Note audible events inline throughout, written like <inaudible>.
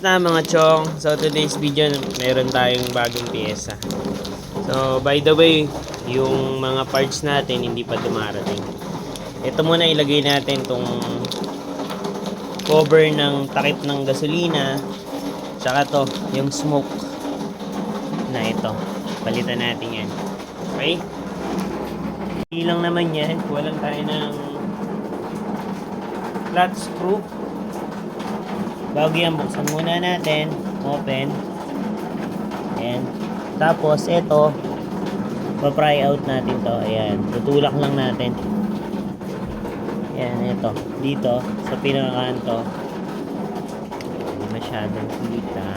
na mga chong, so today's video meron tayong bagong pyesa. So by the way, yung mga parts natin hindi pa dumarating. Ito muna ilagay natin tong cover ng takip ng gasolina. Tsaka to, yung smoke na ito. Palitan natin yan. Okay? Hindi lang naman yan. Walang tayo ng flat screw. Bago yan, buksan muna natin. Open. Ayan. Tapos, ito, pa-pry out natin to. Ayan. Tutulak lang natin. Ayan, ito. Dito, sa pinakakanto. Hindi masyadong kita.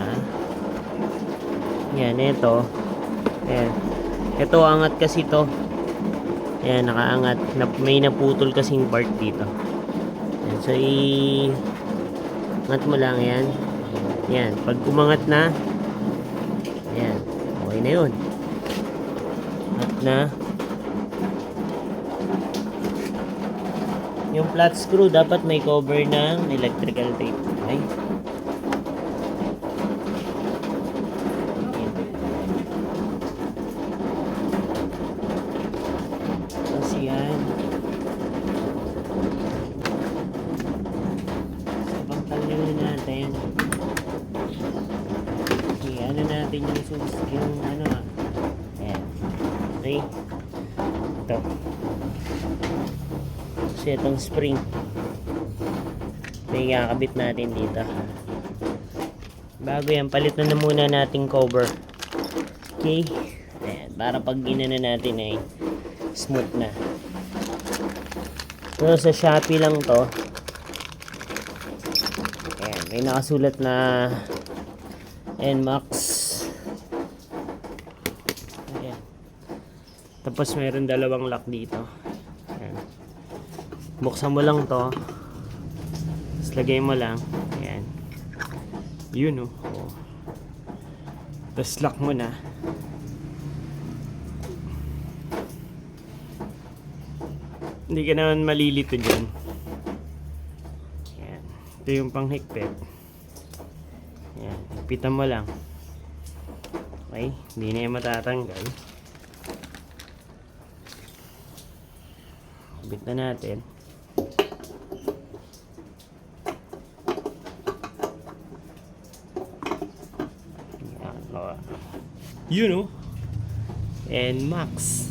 Ayan, ito. Ayan. Ito, angat kasi to. Ayan, nakaangat. May naputol kasing part dito. Ayan, so, i... Angat mo lang yan. Yan. Pag umangat na, yan. Okay na yun. At na. Yung flat screw, dapat may cover ng electrical tape. Okay? Tapos yan. So, pagtanggal na natin. Okay, ano natin yung sus yung ano. Ayan. Okay. Ito. Kasi itong spring. May kakabit natin dito. Bago yan, palit na, na muna nating cover. Okay. Ayan, para pag ginano natin ay smooth na. So, sa Shopee lang to. Ayan, may nakasulat na NMAX. Ayan. Tapos mayroon dalawang lock dito. Ayan. Buksan mo lang to. Tapos lagay mo lang. Ayan. Yun oh. Tapos lock mo na. Hindi ka naman malilito dyan. Ayan. Ito yung panghigpit. Ayan. Higpitan mo lang. Okay. Hindi na yung matatanggal. Higpit na natin. Ayan. oh. You know. And Max.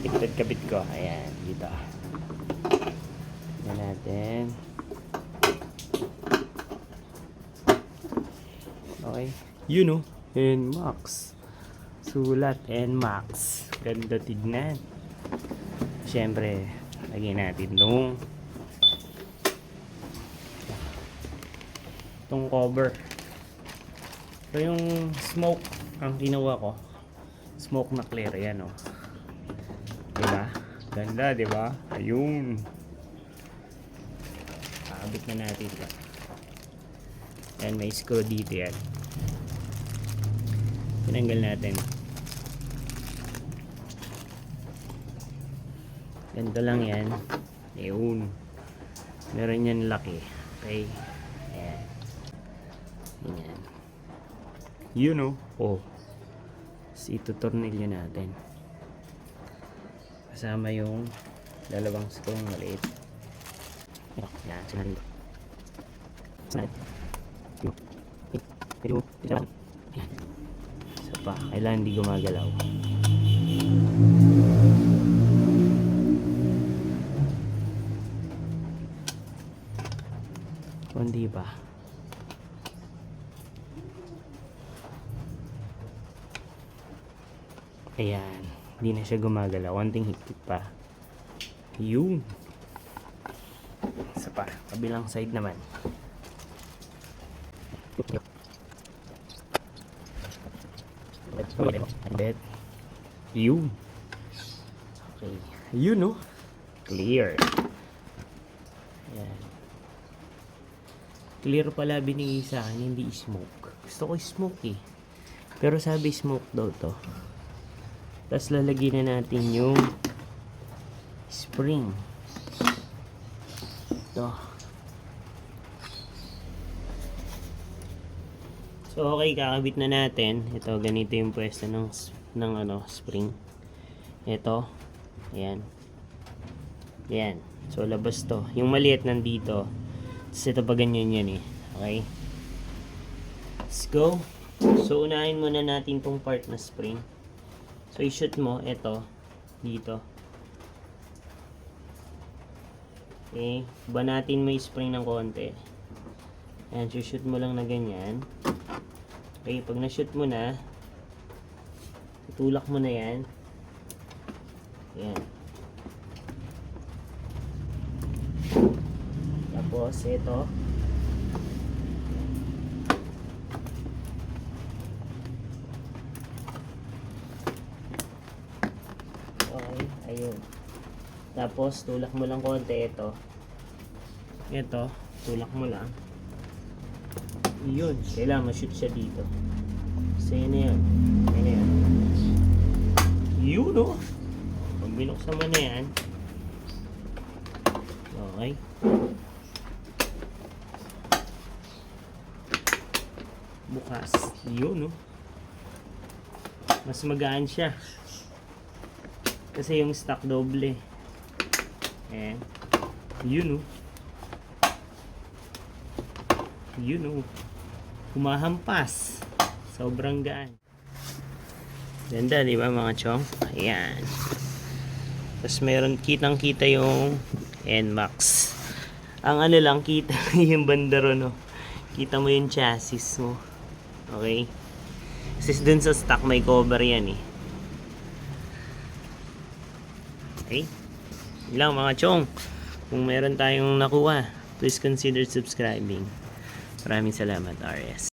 Kabit-kabit ko. Ayan, dito. Tignan natin. Okay. You know. And Max. Sulat and Max. Ganda tignan. Siyempre, lagyan natin nung itong cover. Ito yung smoke ang ginawa ko. Smoke na clear. Yan oh. Diba? Ganda, diba? Ayun. Kakabit na natin ito. Yan, may screw dito yan. Tinanggal natin. Ganito lang yan. Ayun. Meron yan laki. Okay. Ayan. Yan. You know. Oh. Tapos itutornilyo natin kasama yung dalawang screw ng maliit. Yan, sinari dito. Sinari. Dito. Dito. Dito. Yan. Isa pa, kailangan hindi gumagalaw. Kundi pa. Ayan. Hindi na siya gumagalaw. Konting higpit pa. Yun. Isa pa. Kabilang side naman. Bet. Yun. Okay. Yun, no? Clear. Ayan. Clear pala binigay sa akin, hindi smoke. Gusto ko smoke eh. Pero sabi smoke daw to. Tapos lalagyan na natin yung spring. Ito. So okay, kakabit na natin. Ito, ganito yung pwesto ng, ng ano, spring. Ito. Ayan. Ayan. So labas to. Yung maliit nandito. Ito pa ganyan yan eh. Okay? Let's go. So unahin muna natin tong part na spring. So i-shoot mo, ito. Dito. Okay. Ba natin may spring ng konti. Ayan, shoot mo lang na ganyan. Okay, pag na-shoot mo na, tutulak mo na yan. Ayan. Tapos, ito. Okay, ayun. Tapos, tulak mo lang konti ito. Ito, tulak mo lang. Yun, kailangan ma-shoot siya dito. So, yun na yun. Yun na yun. Yun, oh. Pag binuksan mo na yan. Okay. Bukas. Yun, oh. Mas magaan siya. Kasi yung stock doble. Eh. Yun, oh. Yun, oh. Humahampas. Sobrang gaan. Ganda, di ba mga chong? Ayan. Tapos meron kitang-kita yung NMAX. Ang ano lang, kita <laughs> yung bandaro, no? Kita mo yung chassis mo. Okay? Kasi dun sa stock may cover yan, eh. Okay? Yun lang mga chong. Kung meron tayong nakuha, please consider subscribing. Maraming salamat, RS.